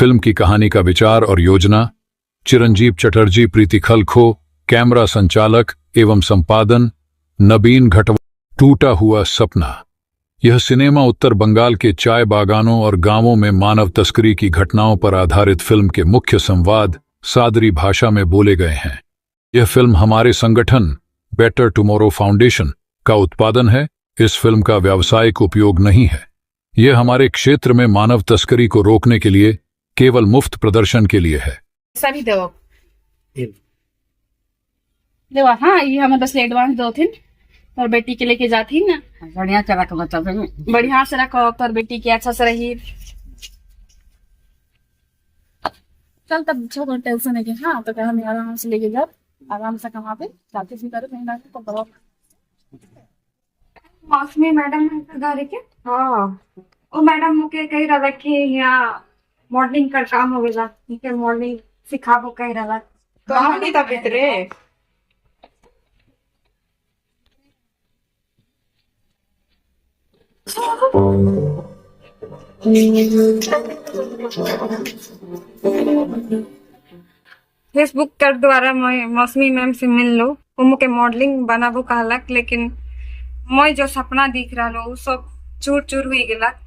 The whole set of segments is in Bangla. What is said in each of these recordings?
फ़िल्म की कहानी का विचार और योजना, चिरंजीव चटर्जी, प्रीति खलखो, कैमरा संचालक एवं संपादन, नबीन घटवा, टूटा हुआ सपना। यह सिनेमा उत्तर बंगाल के चाय बागानों और गाँवों में मानव तस्करी की घटनाओं पर आधारित फ़िल्म के मुख्य संवाद सादरी भाषा में बोले गए हैं। यह फ़िल्म हमारे संगठन बेटर टुमोरो फाउंडेशन का उत्पादन है। इस फ़िल्म का व्यावसायिक उपयोग नहीं है। यह हमारे क्षेत्र में मानव तस्करी को रोकने के लिए केवल मुफ़्त प्रदर्शन के लिए है। सभी दो। देवा हाँ ये हमें बस एडवांस दो थे। और बेटी के लेके जाती ना। बढ़िया चला के बच्चा से। बढ़िया से रखो पर बेटी की अच्छा से रही। चल तब छोड़ो टेंशन है कि हाँ तो क्या हमें आराम से लेके जाओ आराम से कहाँ पे? जाते भी करो कहीं ना कहीं तो करो। मौसमी मैडम घर के? हाँ। ओ मैडम मुके कही रहा कि यहाँ मॉडलिंग का काम हो गया मुके मॉडलिंग सिखाबो कही रहा तो नहीं था भितरे फेसबुक कर द्वारा मैं मौसमी मैम से मिल लो। वो मुके मॉडलिंग बनाबो कहलक लेकिन मैं जो सपना दिख रहा लो सब चूर चूर हुई गेलक।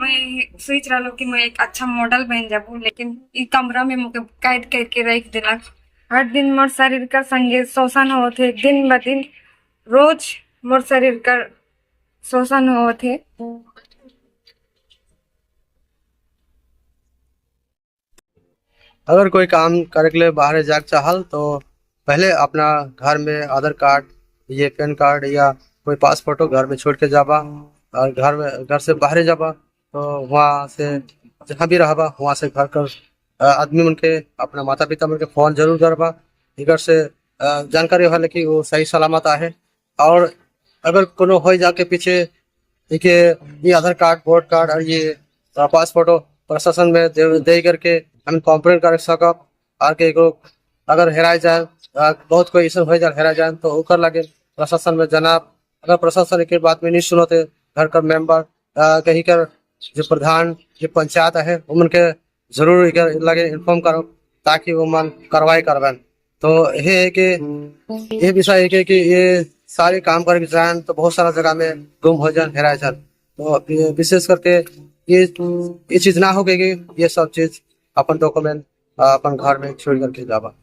मैं सोच रहा लो कि मैं एक अच्छा मॉडल बन जाबू लेकिन ई कमरा में मुके कैद करके रख दिलक हर दिन मोर शरीर का संगे शोषण होते दिन ब दिन रोज मोर शरीर का शोषण होते अगर कोई काम करे के लिए बाहर जाके चाहल तो पहले अपना घर में आधार कार्ड, ये पैन कार्ड या कोई पासपोर्टो घर में छोड़ के जाबा और घर में, घर से बाहर जाबा। तो वहाँ से जहाँ भी रहबा वहाँ से घर कर आदमी मन के अपना माता पिता मन के फ़ोन ज़रूर करबा। इधर से जानकारी होला कि वो सही सलामत आहे। और अगर कोनो हो जाके पीछे के ये आधार कार्ड वोट कार्ड और ये पासपोर्टो प्रशासन में दे, दे करके हम कंप्लेन कर सकब। और के अगर हेरा जाए बहुत कोई ऐसा हो जाए हेरा जाए तो ओकर लगे प्रशासन में जनाब। अगर प्रशासन के बात में नहीं सुनते घर का मेंबर कहीं कर जो प्रधान जो पंचायत है उमन के ज़रूर लगे इन्फॉर्म करो ताकि वो मन कार्रवाई करवन तो ये है कि ये विषय है कि, ये सारे काम करके जाए तो बहुत सारा जगह में गुम हो जाए हेरा जाए तो विशेष करके ये ये चीज़ ना हो गई कि ये सब चीज़ अपन डॉक्यूमेंट अपन घर में छोड़ करके जावा।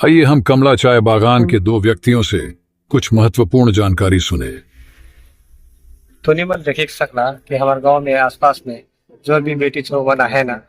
आइए हम कमला चाय बागान के दो व्यक्तियों से कुछ महत्वपूर्ण जानकारी सुने। तो नहीं मन देख सकला कि हमारे गाँव में, आसपास में जो भी बेटी छो वना है ना।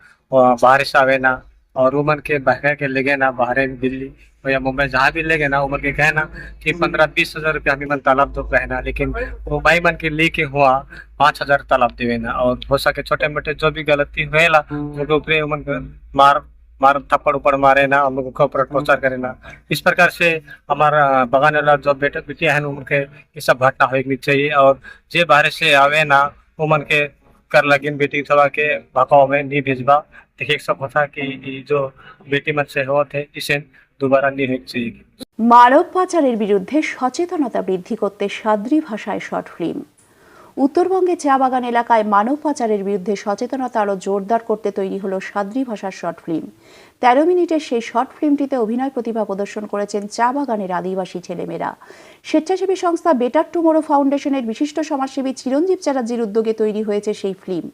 से आवे ना, और उमन के बहका के ले गए ना, बाहर दिल्ली या मुंबई जहाँ भी ले गए ना उमन के कहे ना कि पंद्रह बीस हज़ार रुपया हमें मन तालाब दो कहना लेकिन वो भाई मन के लेके हुआ, पाँच हज़ार तालाब देवे ना। और हो सके छोटे मोटे जो भी गलती हुएला उनके ऊपर उमन मार मार थप्पड़ उप्पड़ मारे ना हम लोग को ऊपर टॉर्चर करे ना इस प्रकार से हमारा बगान वाला जो बेटे बेटियां हैं उनके ये सब घटना होनी चाहिए और जे बाहर से आवे ना उमन के कर लगिन बेटी थोड़ा के भकाव में नहीं भेजबा देखिए सब होता कि ई जो बेटी मन से होते है इसे दोबारा नहीं होनी चाहिए মানব পাচারের বিরুদ্ধে সচেতনতা বৃদ্ধি করতে সাদ্রি ভাষায় শর্ট ফিল্ম উত্তরবঙ্গে চা বাগান এলাকায় মানব পাচারের বিরুদ্ধে সচেতনতা আরও জোরদার করতে তৈরি হলো সাদ্রি ভাষার শর্ট ফিল্ম। তেরো মিনিটের সেই শর্ট ফিল্মটিতে অভিনয় প্রতিভা প্রদর্শন করেছেন চা বাগানের আদিবাসী ছেলেমেয়েরা। স্বেচ্ছাসেবী সংস্থা বেটার টুমোরো ফাউন্ডেশনের বিশিষ্ট সমাজসেবী চিরঞ্জীব চ্যাটার্জির উদ্যোগে তৈরি হয়েছে সেই ফিল্ম।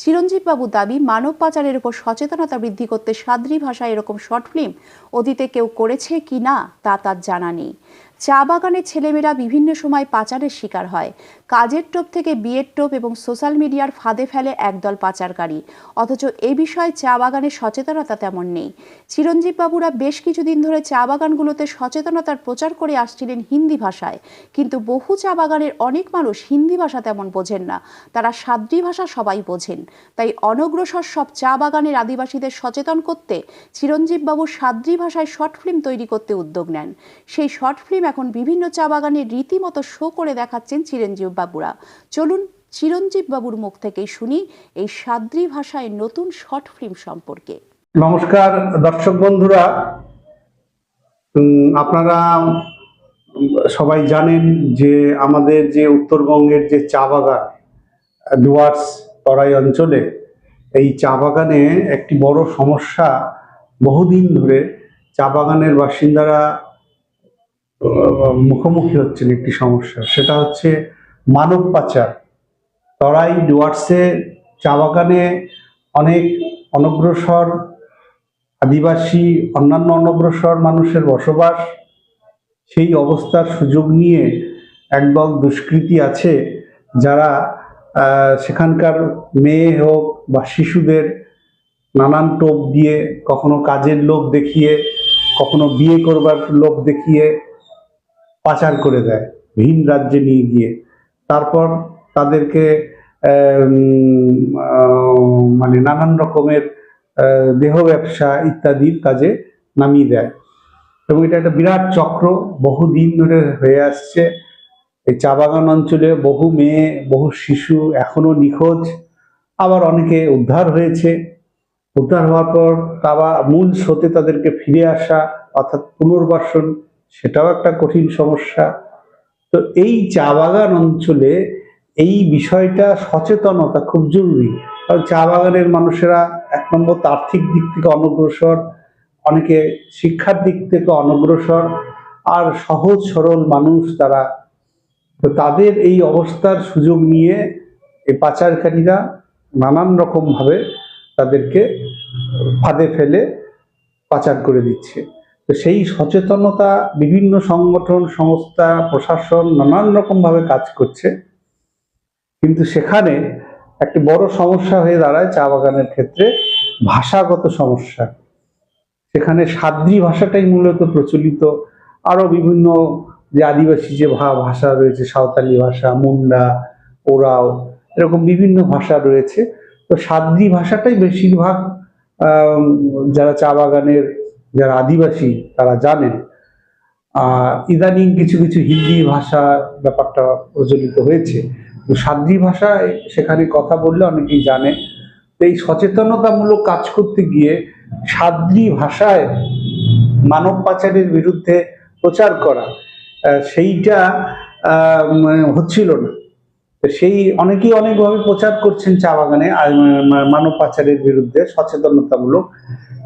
চিরঞ্জীব বাবু দাবি, মানব পাচারের উপর সচেতনতা বৃদ্ধি করতে সাদ্রি ভাষায় এরকম শর্ট ফিল্ম অতীতে কেউ করেছে কি না, তা তার জানা নেই। চা বাগানের ছেলেমেয়েরা বিভিন্ন সময় পাচারের শিকার হয়। কাজের টোপ থেকে বিয়ের টোপ এবং সোশ্যাল মিডিয়ার ফাঁদে ফেলে একদল পাচারকারী। অথচ এ বিষয়ে চা বাগানের সচেতনতা তেমন নেই। চিরঞ্জীব বাবুরা বেশ কিছুদিন ধরে চা বাগানগুলোতে সচেতনতার প্রচার করে আসছিলেন হিন্দি ভাষায়। কিন্তু বহু চা বাগানের অনেক মানুষ হিন্দি ভাষা তেমন বোঝেন না। তারা সাদ্রি ভাষা সবাই বোঝেন। তাই অনগ্রসর সব চা বাগানের আদিবাসীদের সচেতন করতে চিরঞ্জীব বাবু সাদ্রি ভাষায় শর্ট ফিল্ম তৈরি করতে উদ্যোগ নেন। সেই শর্ট ফিল্ম এখন বিভিন্ন চা বাগানে রীতিমতো শো করে দেখাচ্ছেন চিরঞ্জীব বাবুরা। চলুন চিরঞ্জীব বাবুর মুখ থেকেই শুনি এই সাদ্রি ভাষায় নতুন শর্ট ফিল্ম সম্পর্কে। নমস্কার দর্শক বন্ধুরা। আপনারা সবাই জানেন যে আমাদের যে উত্তরবঙ্গের যে চা বাগান, ডুয়ার্স তরাই অঞ্চলে, এই চা বাগানে একটি বড় সমস্যা বহুদিন ধরে চা বাগানের বাসিন্দারা মুখোমুখি হচ্ছেন একটি সমস্যা। সেটা হচ্ছে মানব পাচার। তরাই, ডুয়ার্সে চা বাগানে অনেক অনগ্রসর আদিবাসী, অন্যান্য অনগ্রসর মানুষের বসবাস। সেই অবস্থার সুযোগ নিয়ে একদল দুষ্কৃতী আছে যারা সেখানকার মেয়ে হোক বা শিশুদের নানান টোপ দিয়ে কখনো কাজের লোভ দেখিয়ে, কখনো বিয়ে করবার লোভ দেখিয়ে পাচার করে দেয়, ভিন রাজ্যে নিয়ে গিয়ে। তারপর তাদেরকে মানে নানান রকমের দেহ ব্যবসা ইত্যাদির কাজে নামিয়ে দেয়। এবং এটা একটা বিরাট চক্র, বহুদিন ধরে হয়ে আসছে। এই চা বাগান অঞ্চলে বহু মেয়ে, বহু শিশু এখনও নিখোঁজ, আবার অনেকে উদ্ধার হয়েছে। উদ্ধার হওয়ার পর আবার মূল স্রোতে তাদেরকে ফিরে আসা, অর্থাৎ পুনর্বাসন সেটাও একটা কঠিন সমস্যা। তো এই চা বাগান অঞ্চলে এই বিষয়টা সচেতনতা খুব জরুরি। কারণ চা বাগানের মানুষেরা এক নম্বর আর্থিক দিক থেকে অনগ্রসর, অনেকে শিক্ষার দিক থেকে অনগ্রসর, আর সহজ সরল মানুষ তারা। তো তাদের এই অবস্থার সুযোগ নিয়ে এই পাচারকারীরা নানান রকমভাবে তাদেরকে ফাঁদে ফেলে পাচার করে দিচ্ছে। তো সেই সচেতনতা বিভিন্ন সংগঠন, সংস্থা, প্রশাসন নানান রকমভাবে কাজ করছে। কিন্তু সেখানে একটি বড় সমস্যা হয়ে দাঁড়ায় চা বাগানের ক্ষেত্রে, ভাষাগত সমস্যা। সেখানে সাদ্রি ভাষাটাই মূলত প্রচলিত। আরও বিভিন্ন যে আদিবাসী যে ভাষা রয়েছে, সাঁওতালি ভাষা, মুন্ডা, ওরাও, এরকম বিভিন্ন ভাষা রয়েছে। তো সাদ্রি ভাষাটাই বেশিরভাগ যারা চা বাগানের যারা আদিবাসী তারা জানেন ইদানিং কিছু কিছু হিন্দি ভাষা ব্যাপারটা প্রচলিত হয়েছে। সাদ্রি ভাষায় সেখানে কথা বললে অনেকেই জানে। তো এই সচেতনতামূলক কাজ করতে গিয়ে সাদ্রি ভাষায় মানব পাচারের বিরুদ্ধে প্রচার করা সেইটা মানে হচ্ছিল না। সেই অনেকেই অনেকভাবে প্রচার করছেন চা বাগানে মানব পাচারের বিরুদ্ধে সচেতনতামূলক।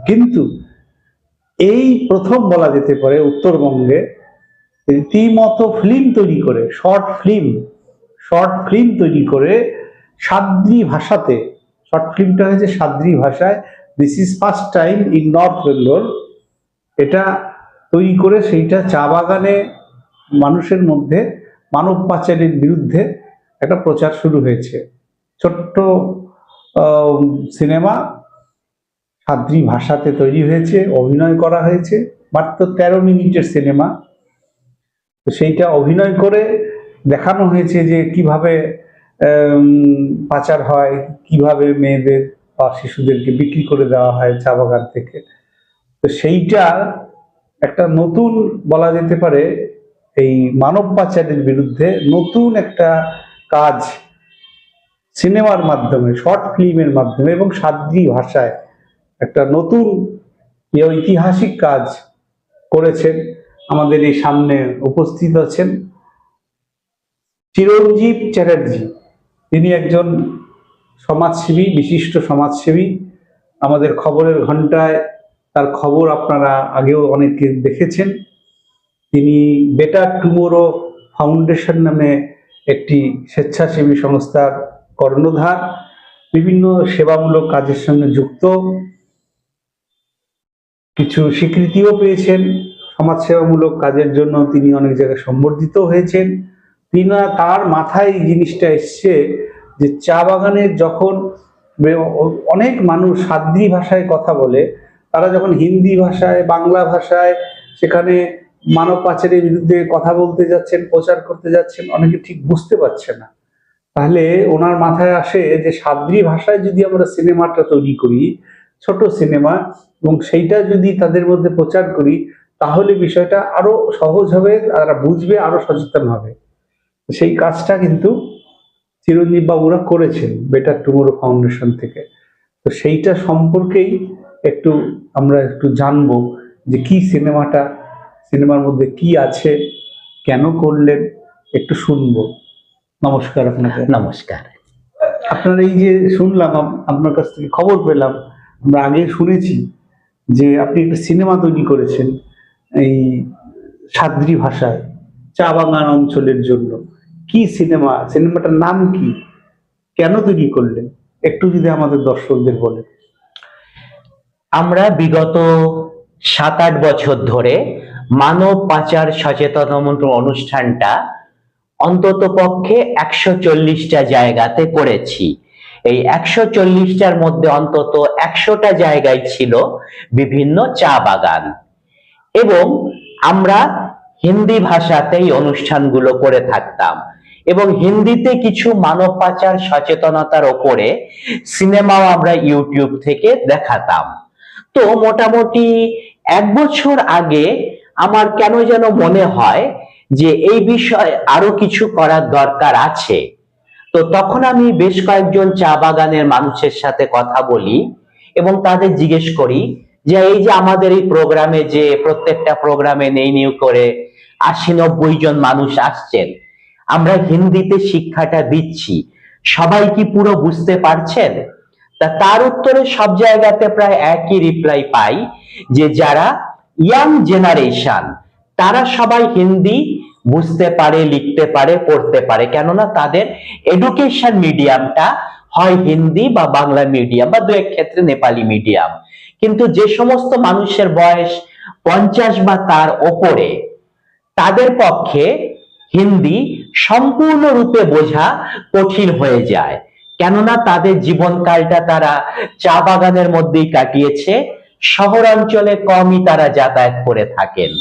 কিন্তু এই প্রথম বলা যেতে পারে উত্তরবঙ্গে রীতিমতো ফিল্ম তৈরি করে শর্ট ফিল্ম শর্ট ফিল্ম তৈরি করে সাদ্রি ভাষাতে শর্ট ফিল্মটা হয়েছে সাদ্রি ভাষায় this is first time in north Bengal এটা তৈরি করে সেইটা চা বাগানে মানুষের মধ্যে, মানব পাচারের বিরুদ্ধে একটা প্রচার শুরু হয়েছে। ছোট্ট সিনেমা সাদ্রি ভাষাতে তৈরি হয়েছে, অভিনয় করা হয়েছে, মাত্র তেরো মিনিটের সিনেমা। তো সেইটা অভিনয় করে দেখানো হয়েছে যে কীভাবে পাচার হয়, কীভাবে মেয়েদের বা শিশুদেরকে বিক্রি করে দেওয়া হয় চা বাগান থেকে। তো সেইটা একটা নতুন বলা যেতে পারে, এই মানব পাচারের বিরুদ্ধে নতুন একটা কাজ সিনেমার মাধ্যমে, শর্ট ফিল্মের মাধ্যমে এবং সাদ্রি ভাষায়। একটা নতুন ঐতিহাসিক কাজ করেছেন। আমাদের এই সামনে উপস্থিত আছেন চিরঞ্জীব চ্যাটার্জি। তিনি একজন সমাজসেবী, বিশিষ্ট সমাজসেবী। আমাদের খবরের ঘন্টায় তার খবর আপনারা আগেও অনেকে দেখেছেন। তিনি বেটার টুমোরো ফাউন্ডেশন নামে একটি স্বেচ্ছাসেবী সংস্থার কর্ণধার। বিভিন্ন সেবামূলক কাজের সঙ্গে যুক্ত। কিছু স্বীকৃতিও পেয়েছেন। সমাজসেবামূলক কাজের জন্য তিনি অনেক জায়গায় সম্বর্ধিত হয়েছেন। তিনি তার মাথায় এই জিনিসটা এসছে যে চা বাগানের যখন অনেক মানুষ সাদ্রি ভাষায় কথা বলে, তারা যখন হিন্দি ভাষায়, বাংলা ভাষায়, সেখানে মানব পাচারের বিরুদ্ধে কথা বলতে যাচ্ছেন, প্রচার করতে যাচ্ছেন, অনেকে ঠিক বুঝতে পারছে না। তাহলে ওনার মাথায় আসে যে সাদ্রি ভাষায় যদি আমরা সিনেমাটা তৈরি করি ছোট সিনেমা এবং সেইটা যদি তাদের মধ্যে প্রচার করি তাহলে বিষয়টা আরও সহজ হবে তারা বুঝবে আরও সচেতন হবে। সেই কাজটা কিন্তু চিরঞ্জীব বাবুরা করেছেন বেটার টুমোরো ফাউন্ডেশন থেকে। তো সেইটা সম্পর্কেই একটু আমরা একটু জানব যে কি সিনেমাটা সিনেমার মধ্যে কি আছে কেন করলেন একটু শুনব। নমস্কার আপনাকে নমস্কার। আপনার এই যে শুনলাম আপনার কাছ থেকে খবর পেলাম আমরা আগে শুনেছি যে আপনি একটা সিনেমা তৈরি করেছেন এই সাদ্রি ভাষায়, চা বাগান অঞ্চলের জন্য। কি সিনেমা? সিনেমাটার নাম কি? কেন তৈরি করলেন? একটু যদি আমাদের দর্শকদের বলেন। আমরা বিগত সাত আট বছর ধরে মানব পাচার সচেতনতা অনুষ্ঠানটা অন্তত পক্ষে একশো চল্লিশটা জায়গাতে করেছি। এই একশো চল্লিশটার মধ্যে অন্তত একশোটা জায়গায় ছিল বিভিন্ন চা বাগান। এবং আমরা হিন্দি ভাষাতেই অনুষ্ঠানগুলো করে থাকতাম। এবং হিন্দিতে কিছু মানব পাচার সচেতনতার ওপরে সিনেমাও আমরা ইউটিউব থেকে দেখাতাম। তো মোটামুটি এক বছর আগে আমার কেন যেন মনে হয় যে এই বিষয়ে আরও কিছু করার দরকার আছে। তো তখন আমি বেশ কয়েকজন চা বাগানের মানুষের সাথে কথা বলি এবং তাদের জিজ্ঞেস করি যে, এই যে আমাদের এই প্রোগ্রামে যে প্রত্যেকটা প্রোগ্রামে নেই নিউ করে আশি নব্বই জন মানুষ আসছেন, আমরা হিন্দিতে শিক্ষাটা দিচ্ছি, সবাই কি পুরো বুঝতে পারছেন? তা তার উত্তরে সব জায়গাতে প্রায় একই রিপ্লাই পাই যে, যারা ইয়াং জেনারেশন তারা সবাই হিন্দি বুঝতে পারে, লিখতে পারে, পড়তে পারে। কেননা তাদের এডুকেশন মিডিয়ামটা হয় হিন্দি বা বাংলা মিডিয়াম বা দু এক ক্ষেত্রে নেপালি মিডিয়াম কিন্তু যে সমস্ত মানুষের বয়স পঞ্চাশ বা তার ওপরে, তাদের পক্ষে হিন্দি সম্পূর্ণরূপে বোঝা কঠিন হয়ে যায়। কেননা তাদের জীবনকালটা তারা চা বাগানের মধ্যেই কাটিয়েছে, শহরাঞ্চলে কমই তারা যাতায়াত করে থাকেন।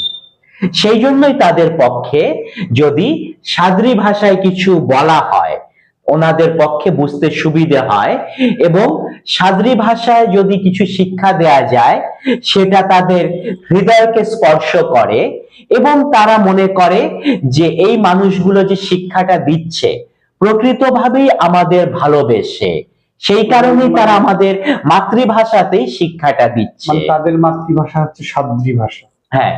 সেই জন্যই তাদের পক্ষে যদি সাদরি ভাষায় কিছু বলা হয়, ওনাদের পক্ষে বুঝতে সুবিধে হয় এবং সাদরি ভাষায় যদি কিছু শিক্ষা দেয়া যায়, সেটা তাদের হৃদয়কে স্পর্শ করে এবং তারা মনে করে যে এই মানুষগুলো যে শিক্ষাটা দিচ্ছে, প্রকৃতভাবেই আমাদের ভালোবেসে। সেই কারণেই তারা আমাদের মাতৃভাষাতেই শিক্ষাটা দিচ্ছে। মানে তাদের মাতৃভাষা হচ্ছে সাদ্রি ভাষা। হ্যাঁ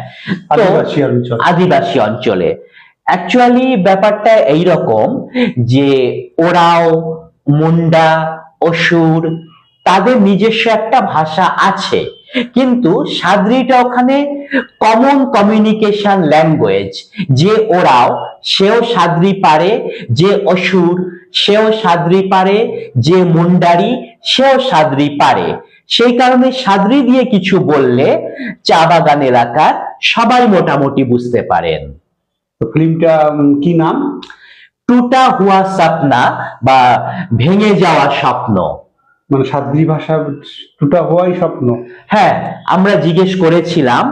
আদিবাসী অঞ্চলে। অ্যাকচুয়ালি ব্যাপারটা এইরকম যে ওরাও মুন্ডা অসুর তাদের নিজস্ব একটা ভাষা আছে। কিন্তু সাদরিটা ওখানে কমন কমিউনিকেশন ল্যাঙ্গুয়েজ যে ওরাও সেও সাদরি পারে যে অসুর সেও সাদরি পারে যে মুন্ডারি সেও সাদরি পারে। সেই কারণে সাদরি দিয়ে কিছু বললে চা বাগান এলাকার সবাই মোটামুটি বুঝতে পারেন। তো ফিল্মটা কি নাম? টুটা হুয়া সাপনা বা ভেঙে যাওয়া স্বপ্ন। মানে সাদ্রি ভাষা টুটা হওয়াই স্বপ্ন। হ্যাঁ আমরা জিজ্ঞেস করেছিলাম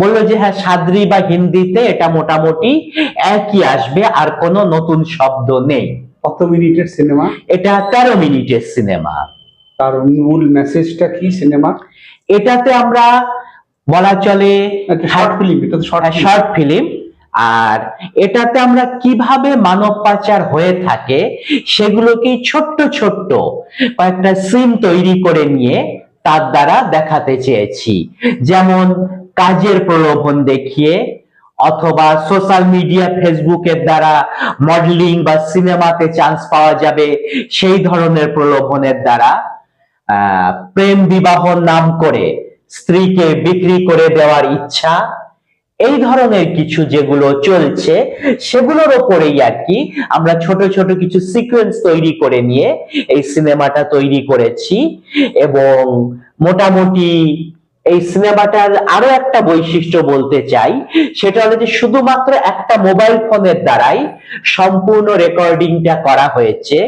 বলল যে হ্যাঁ সাদরি বা হিন্দিতে এটা মোটামুটি একই আসবে আর কোনো নতুন শব্দ নেই। কত মিনিটের সিনেমা? এটা তেরো মিনিটের সিনেমা। তার মূল মেসেজটা কি সিনেমা এটাতে আমরা বলা চলে শর্ট ফিল্ম এটা তো শর্ট ফিল্ম আর এটাতে আমরা কীভাবে মানব পাচার হয়ে থাকে সেগুলোকে ছোট্ট ছোট্ট কয়েকটা সিন তৈরি করে নিয়ে তার দ্বারা দেখাতে চেয়েছি। যেমন কাজের প্রলোভন দেখিয়ে অথবা সোশ্যাল মিডিয়া ফেসবুকের দ্বারা মডেলিং বা সিনেমাতে চান্স পাওয়া যাবে সেই ধরনের প্রলোভনের দ্বারা প্রেম বিবাহ নাম করে স্ত্রীকে বিক্রি করে দেওয়ার ইচ্ছা, এই ধরনের কিছু যেগুলো চলছে, সেগুলোর ওপরেই আর কি আমরা ছোট ছোট কিছু সিকোয়েন্স তৈরি করে নিয়ে এই সিনেমাটা তৈরি করেছি এবং মোটামুটি এই সিনেমাটার আরও একটা বৈশিষ্ট্য বলতে চাই, সেটা হলো যে শুধুমাত্র একটা মোবাইল ফোনের দ্বারাই সম্পূর্ণ রেকর্ডিংটা করা হয়েছে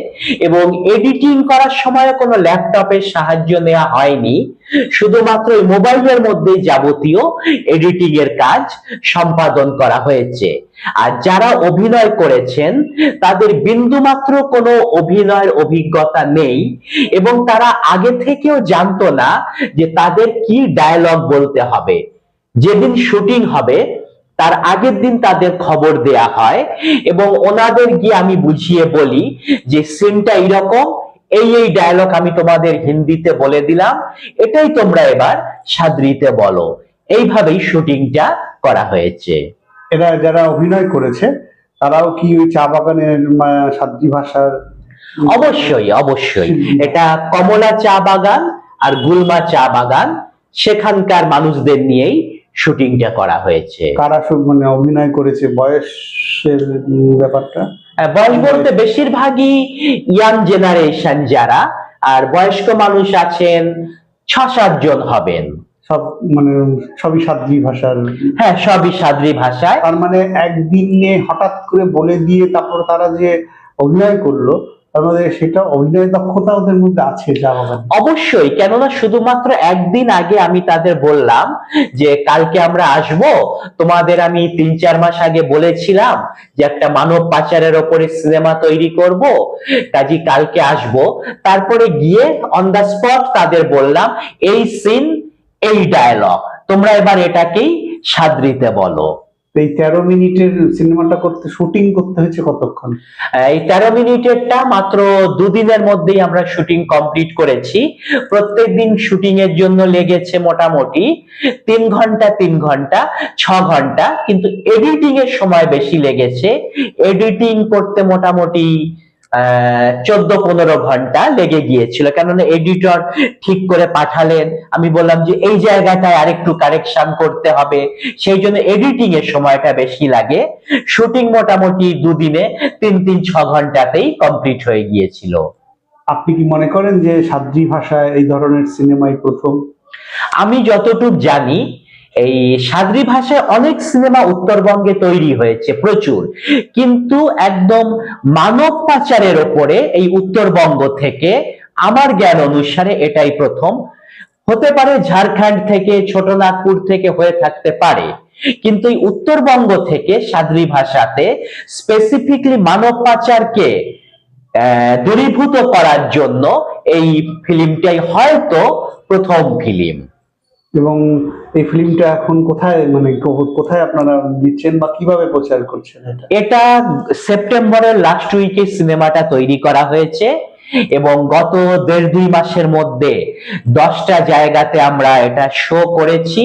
এবং এডিটিং করার সময় কোনো ল্যাপটপের সাহায্য নেওয়া হয়নি। শুধুমাত্র এই মোবাইলের মধ্যেই যাবতীয় এডিটিং এর কাজ সম্পাদন করা হয়েছে। আর যারা অভিনয় করেছেন, তাদের বিন্দুমাত্র কোনো অভিনয়ের অভিজ্ঞতা নেই এবং তারা আগে থেকেও জানতো না যে তাদের কি ডায়লগ বলতে হবে। যেদিন শুটিং হবে, তার আগের দিন তাদের খবর দেয়া হয় এবং ওনাদের গিয়ে আমি বুঝিয়ে বলি যে সিনটা এইরকম, এই এই ডায়লগ আমি তোমাদের হিন্দিতে বলে দিলাম, এটাই তোমরা এবার সাদরিতে বলো। এইভাবেই শুটিংটা করা হয়েছে। এরা যারা অভিনয় করেছে তারাও কি ওই চা বাগানের সাদ্রি ভাষার অবশ্যই অবশ্যই। এটা কমলা চা বাগান আর গুলমা চা বাগান সেখানকার মানুষদের নিয়েই শুটিংটা করা হয়েছে। কারা মানে অভিনয় করেছে বয়সের ব্যাপারটা? বয়স বলতে বেশিরভাগই ইয়াং জেনারেশন যারা আর বয়স্ক মানুষ আছেন ছ সাতজন হবেন। সব মানে সবই সাদ্রি ভাষার। হ্যাঁ সবই সাদ্রি ভাষায়। তার মানে একদিনে হঠাৎ করে বলে দিয়ে তারপর তারা যে অভিনয় করল তার সেটা অভিনয় দক্ষতা ওদের মধ্যে আছে অবশ্যই কেননা শুধুমাত্র একদিন আগে আমি তাদের বললাম যে কালকে আমরা আসব তোমাদের আমি তিন চার মাস আগে বলেছিলাম যে একটা মানব পাচারের ওপরে সিনেমা তৈরি করব কাজী কালকে আসব। তারপরে গিয়ে অন দা স্পট তাদের বললাম এই সিন এই ডায়লগ তোমরা এবার এটাকেই সাদরিতে বলো। এই তেরো মিনিটের সিনেমাটা করতে শুটিং করতে হয়েছে কতক্ষণ? এই তেরো মিনিটেরটা মাত্র দুদিনের মধ্যেই আমরা শুটিং কমপ্লিট করেছি। প্রত্যেক দিন শুটিং এর জন্য লেগেছে মোটামুটি তিন ঘণ্টা তিন ঘণ্টা ছ ঘণ্টা। কিন্তু এডিটিং এর সময় বেশি লেগেছে। এডিটিং করতে মোটামুটি চোদ্দ পনেরো ঘণ্টা লেগে গিয়েছিল। কেননা এডিটর ঠিক করে পাঠালেন। আমি বললাম যে এই জায়গাটায় আরেকটু কারেকশন করতে হবে। সেই জন্য এডিটিং এর সময়টা বেশি লাগে। শুটিং মোটামুটি দুদিনে তিন তিন ছ ঘন্টাতেই কমপ্লিট হয়ে গিয়েছিল। আপনি কি মনে করেন যে সাদ্রী ভাষায় এই ধরনের সিনেমাই প্রথম? আমি যতটুক জানি এই সাদ্রি ভাষায় অনেক সিনেমা উত্তরবঙ্গে তৈরি হয়েছে প্রচুর। কিন্তু একদম মানব পাচারের ওপরে এই উত্তরবঙ্গ থেকে আমার জ্ঞান অনুসারে এটাই প্রথম। হতে পারে ঝাড়খণ্ড থেকে, ছোটনাগপুর থেকে হয়ে থাকতে পারে। কিন্তু এই উত্তরবঙ্গ থেকে সাদ্রি ভাষাতে স্পেসিফিকলি মানব পাচারকে দূরীভূত করার জন্য এই ফিল্মটাই হয়তো প্রথম ফিল্ম এবং এই ফিল্মটা এখন কোথায় মানে কোথায় আপনারা দিচ্ছেন বা কীভাবে প্রচার করছেন এটা? এটা সেপ্টেম্বরের লাস্ট উইকে সিনেমাটা তৈরি করা হয়েছে এবং গত দেড় দুই মাসের মধ্যে দশটা জায়গাতে আমরা এটা শো করেছি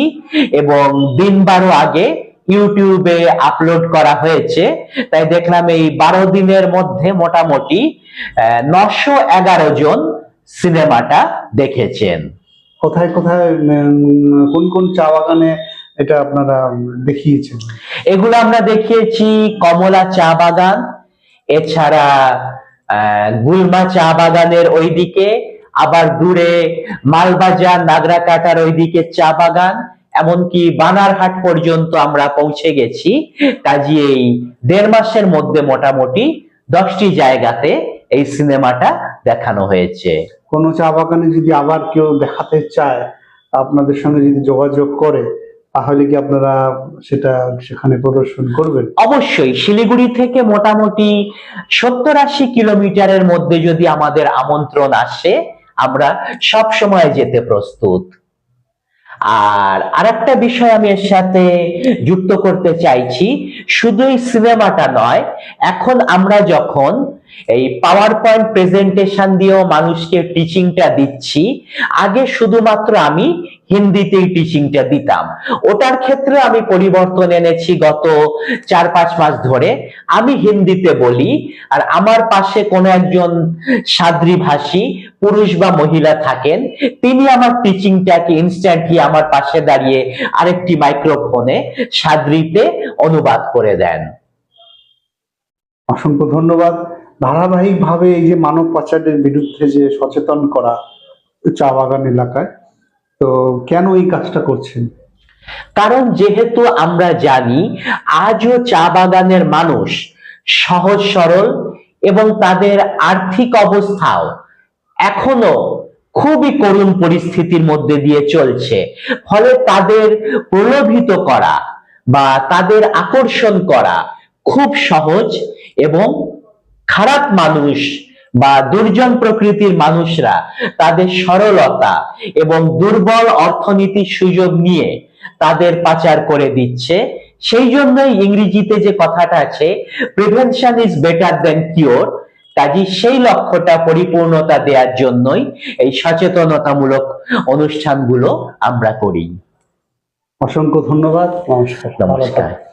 এবং দিন বারো আগে ইউটিউবে আপলোড করা হয়েছে। তাই দেখলাম এই বারো দিনের মধ্যে মোটামুটি নশো এগারো জন সিনেমাটা দেখেছেন। কোথায় কোথায় কোন কোন চা বাগানে এটা আপনারা দেখিয়েছেন? এগুলো আমরা দেখিয়েছি কমলা চা বাগান, এছাড়া গুলমা চা বাগানের ওইদিকে, আবার দূরে মালবাজার নাগরা নাগরাকাটার ওইদিকে চা বাগান, এমনকি বানারহাট পর্যন্ত আমরা পৌঁছে গেছি। কাজী এই দেড় মাসের মধ্যে মোটামুটি দশটি জায়গাতে এই সিনেমাটা দেখানো হয়েছে। কোনো চা বাগানে যদি আবার কেউ দেখাতে চায়, আপনাদের সঙ্গে যদি যোগাযোগ করে, তাহলে কি আপনারা সেটা সেখানে প্রদর্শন করবেন? অবশ্যই। শিলিগুড়ি থেকে মোটামুটি সত্তর আশি কিলোমিটারের মধ্যে যদি আমাদের আমন্ত্রণ আসে, আমরা সব সময় যেতে প্রস্তুত। আর আরেকটা বিষয় আমি এর সাথে যুক্ত করতে চাইছি শুধুই সিনেমাটা নয়, এখন আমরা যখন এই পাওয়ার পয়েন্ট প্রেজেন্টেশন দিয়েও মানুষকে টিচিংটা দিচ্ছি। আগে শুধুমাত্র আমি হিন্দিতেই টিচিংটা দিতাম। ওটার ক্ষেত্রে আমি পরিবর্তন এনেছি গত চার পাঁচ মাস ধরে। আমি হিন্দিতে বলি, আর আমার পাশে কোনো একজন সাদ্রি ভাষী পুরুষ বা মহিলা থাকেন, তিনি আমার টিচিংটাকে ইনস্ট্যান্টলি আমার পাশে দাঁড়িয়ে আরেকটি মাইক্রোফোনে সাদ্রিতে অনুবাদ করে দেন। অসংখ্য ধন্যবাদ। ধারাবাহিকভাবে এই যে মানব পাচারের বিরুদ্ধে যে সচেতন করা চা বাগান এলাকায়, তো কেন এই কাজটা করছেন? কারণ যেহেতু আমরা জানি আজও চা বাগানের মানুষ সহজ সরল এবং তাদের আর্থিক অবস্থাও এখনও খুবই করুণ পরিস্থিতির মধ্যে দিয়ে চলছে। ফলে তাদের প্রলোভিত করা বা তাদের আকর্ষণ করা খুব সহজ এবং খারাপ মানুষ বা দুর্জন প্রকৃতির মানুষরা তাদের সরলতা এবং দুর্বল অর্থনীতির সুযোগ নিয়ে তাদের পাচার করে দিচ্ছে। সেই জন্যই ইংরেজিতে যে কথাটা আছে prevention is better than cure কাজী সেই লক্ষ্যটা পরিপূর্ণতা দেওয়ার জন্যই এই সচেতনতামূলক অনুষ্ঠানগুলো আমরা করি। অসংখ্য ধন্যবাদ। নমস্কার। নমস্কার।